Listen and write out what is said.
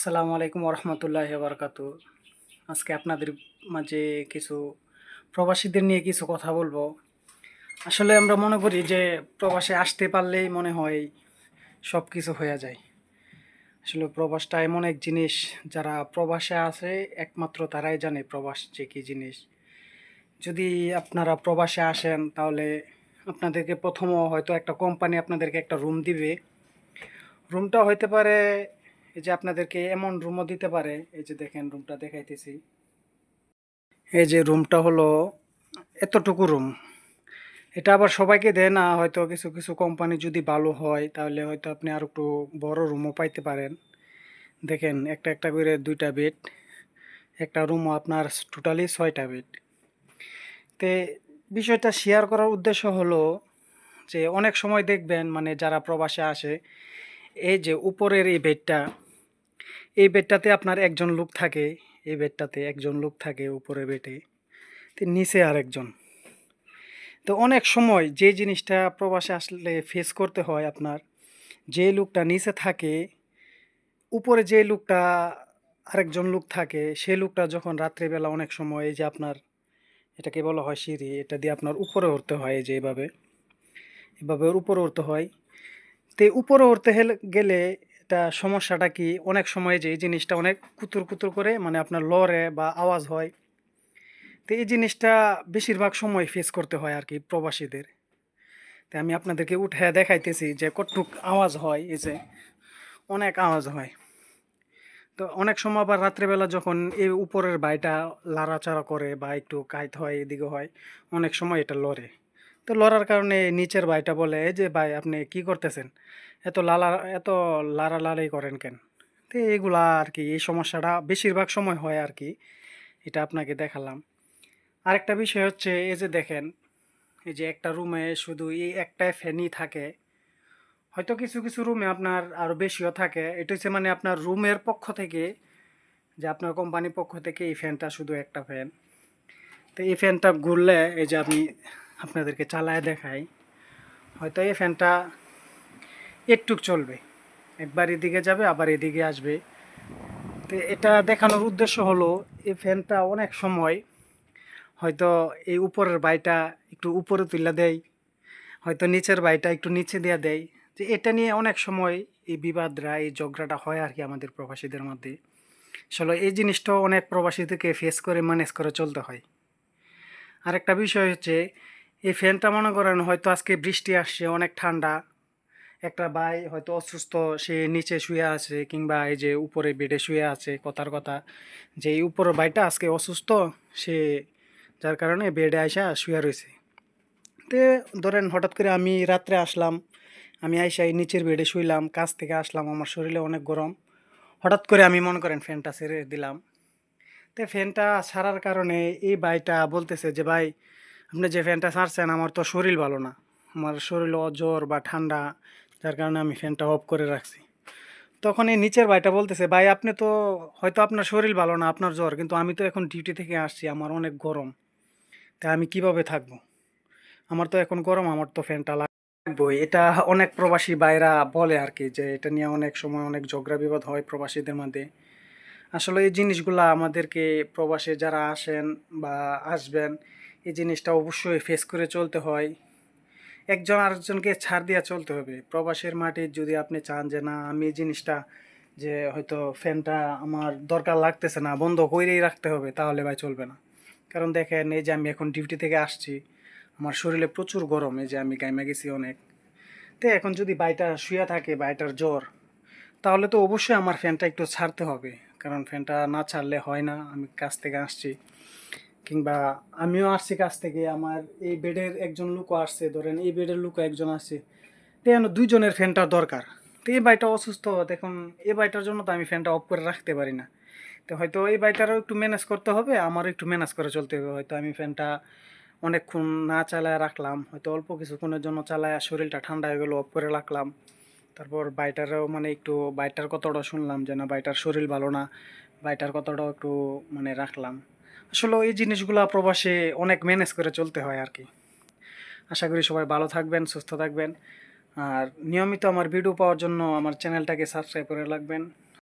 আসসালামু আলাইকুম রহমতুল্লাহ বারকাত আজকে আপনাদের মাঝে কিছু প্রবাসীদের নিয়ে কিছু কথা বলব। আসলে আমরা মনে করি যে প্রবাসে আসতে পারলেই মনে হয় সব কিছু হয়ে যায়। আসলে প্রবাসটা এমন এক জিনিস, যারা প্রবাসে আছে, একমাত্র তারাই জানে প্রবাস যে কী জিনিস। যদি আপনারা প্রবাসে আসেন, তাহলে আপনাদেরকে প্রথমও হয়তো একটা কোম্পানি আপনাদেরকে একটা রুম দিবে। রুমটা হইতে পারে এই যে আপনাদেরকে এমন রুমও দিতে পারে, এই যে দেখেন রুমটা দেখাইতেছি। এই যে রুমটা হলো এতটুকু রুম। এটা আবার সবাইকে দেয় না, হয়তো কিছু কিছু কোম্পানি যদি ভালো হয়, তাহলে হয়তো আপনি আর একটু বড় রুমও পাইতে পারেন। দেখেন, একটা একটা করে দুইটা বেড, একটা রুমও আপনার টোটালি ছয়টা বেড। তে বিষয়টা শেয়ার করার উদ্দেশ্য হলো যে, অনেক সময় দেখবেন মানে যারা প্রবাসে আসে, এই যে উপরের এই বেডটা এই বেডটাতে আপনার একজন লোক থাকে, এই বেডটাতে একজন লোক থাকে উপরে তো নিচে আরেকজন। তো অনেক সময় যে জিনিসটা প্রবাসে আসলে ফেস করতে হয় আপনার, যে লোকটা নিচে থাকে, উপরে যে লোকটা আরেকজন লোক থাকে সেই লোকটা যখন রাত্রিবেলা অনেক সময় এই যে আপনার, এটাকে বলা হয় সিঁড়ি, এটা দিয়ে আপনার উপরে উঠতে হয় যে এভাবে এভাবে উপরে উঠতে হয়। তো উপরে উঠতে গেলে এটা সমস্যাটা কি? অনেক সময় যে এই জিনিসটা অনেক কুতুর কুতুর করে মানে আপনার লড়ে বা আওয়াজ হয়। তো এই জিনিসটা বেশিরভাগ সময় ফেস করতে হয় আর কি প্রবাসীদের। তো আমি আপনাদেরকে উঠে দেখাইতেছি যে কতটুক আওয়াজ হয় এই যে, অনেক আওয়াজ হয়। তো অনেক সময় আবার রাত্রেবেলা যখন এই উপরের বাড়িটা লাড়াচাড়া করে বা একটু কাইত হয়, এদিকে হয়, অনেক সময় এটা লড়ে। তো লড়ার কারণে নিচের ভাইটা বলে, "এই যে ভাই, আপনি কি করতেছেন? এত লালা, এত লারা লাড়ালাড়ি করেন কেন? তো এইগুলা আর কি, এই সমস্যাটা বেশিরভাগ সময় হয় আর কি, এটা আপনাকে দেখালাম। আরেকটা বিষয় হচ্ছে, এই যে দেখেন, এই যে একটা রুমে শুধু এই একটাই ফ্যানই থাকে, হয়তো কিছু কিছু রুমে আপনার আরও বেশিও থাকে। এটা হচ্ছে মানে আপনার রুমের পক্ষ থেকে, যে আপনার কোম্পানির পক্ষ থেকে এই ফ্যানটা শুধু একটা ফ্যান তো এই ফ্যানটা ঘুরলে, এই যে আমি আপনাদেরকে চালায় দেখাই। হয়তো এই ফ্যানটা একটুক চলবে। একবার এদিকে যাবে, আবার এদিকে আসবে। তো এটা দেখানোর উদ্দেশ্য হলো, এই ফ্যানটা অনেক সময় হয়তো এই উপরের বাইটা একটু উপরে তুলে দেয়, হয়তো নিচের বাইটা একটু নিচে দেওয়া দেয়। যে এটা নিয়ে অনেক সময় এই বিবাদরা, এই ঝগড়াটা হয় আর কি আমাদের প্রবাসীদের মধ্যে। আসলে এই জিনিসটাও অনেক প্রবাসীদেরকে ফেস করে ম্যানেজ করে চলতে হয়। আরেকটা বিষয় হচ্ছে এই ফ্যানটা মনে করেন হয়তো আজকে বৃষ্টি আসছে, অনেক ঠান্ডা। একটা ভাই হয়তো অসুস্থ, সে নিচে শুয়ে আছে কিংবা এই যে উপরে বেডে শুয়ে আছে, কথার কথা। যে এই উপরের ভাইটা আজকে অসুস্থ, সে যার কারণে বেডে আইসা শুয়ে রয়েছে। তে ধরেন হঠাৎ করে আমি রাত্রে আসলাম, আমি আইসা এই নিচের বেডে শুইলাম, কাজ থেকে আসলাম, আমার শরীরে অনেক গরম। হঠাৎ করে আমি মনে করেন ফ্যানটা ছেড়ে দিলাম। তো ফ্যানটা ছাড়ার কারণে এই ভাইটা বলতেছে যে, ভাই আপনি যে ফ্যানটা ছাড়ছেন, আমার তো শরীর ভালো না। আমার শরীর জ্বর বা ঠান্ডা, যার কারণে আমি ফ্যানটা অফ করে রাখছি। তখন এই নিচের ভাইটা বলতেছে, ভাই, আপনি তো, হয়তো আপনার শরীর ভালো না, আপনার জ্বর, কিন্তু আমি তো এখন ডিউটি থেকে আসছি, আমার অনেক গরম। তাই আমি কীভাবে থাকব? আমার তো এখন গরম, আমার তো ফ্যানটা লাগবে এটা অনেক প্রবাসী ভাইরা বলে আর কি যে এটা নিয়ে অনেক সময় অনেক ঝগড়া বিবাদ হয় প্রবাসীদের মধ্যে। আসলে এই জিনিসগুলা আমাদেরকে প্রবাসে যারা আসেন বা আসবেন এই জিনিসটা অবশ্যই ফেস করে চলতে হয়। একজন আরেকজনকে ছাড় দিয়ে চলতে হবে। প্রবাসের মাঠে যদি আপনি চান যে, না, আমি এই জিনিসটা যে হয়তো ফ্যানটা আমার দরকার লাগতেছে না, বন্ধ করেই রাখতে হবে, তাহলে ভাই চলবে না। কারণ দেখেন, এই যে আমি এখন ডিউটি থেকে আসছি, আমার শরীরে প্রচুর গরম, এই যে আমি গাইমা গেছি অনেক। তো এখন যদি বাইটা শুয়ে থাকে বাইটার জ্বর, তাহলে তো অবশ্যই আমার ফ্যানটা একটু ছাড়তে হবে। কারণ ফ্যানটা না ছাড়লে হয় না। আমি কাজ থেকে আসছি। কিংবা আমিও আসছি কাছ থেকে, আমার এই বেডের একজন লোকও আসছে, ধরেন এই বেডের লুকও একজন আসছে। তো এখন দুইজনের ফ্যানটার দরকার। তো এই বাইটা অসুস্থ, দেখুন, এই বাইটার জন্য তো আমি ফ্যানটা অফ করে রাখতে পারি না। তো হয়তো এই বাইটারও একটু ম্যানেজ করতে হবে, আমারও একটু ম্যানেজ করে চলতে হবে। হয়তো আমি ফ্যানটা অনেকক্ষণ না চালায় রাখলাম, হয়তো অল্প কিছুক্ষণের জন্য চালায়, শরীরটা ঠান্ডা হয়ে গেলো অফ করে রাখলাম। তারপর বাইটারও মানে একটু বাইটার কথাটা শুনলাম যে না বাইটার শরীর ভালো না বাইটার কথাটাও একটু মানে রাখলাম। আসলে এই জিনিসগুলো প্রবাসে অনেক ম্যানেজ করে চলতে হয় আর কি আশা করি সবাই ভালো থাকবেন, সুস্থ থাকবেন। আর নিয়মিত আমার ভিডিও পাওয়ার জন্য আমার চ্যানেলটাকে সাবস্ক্রাইব করে রাখবেন।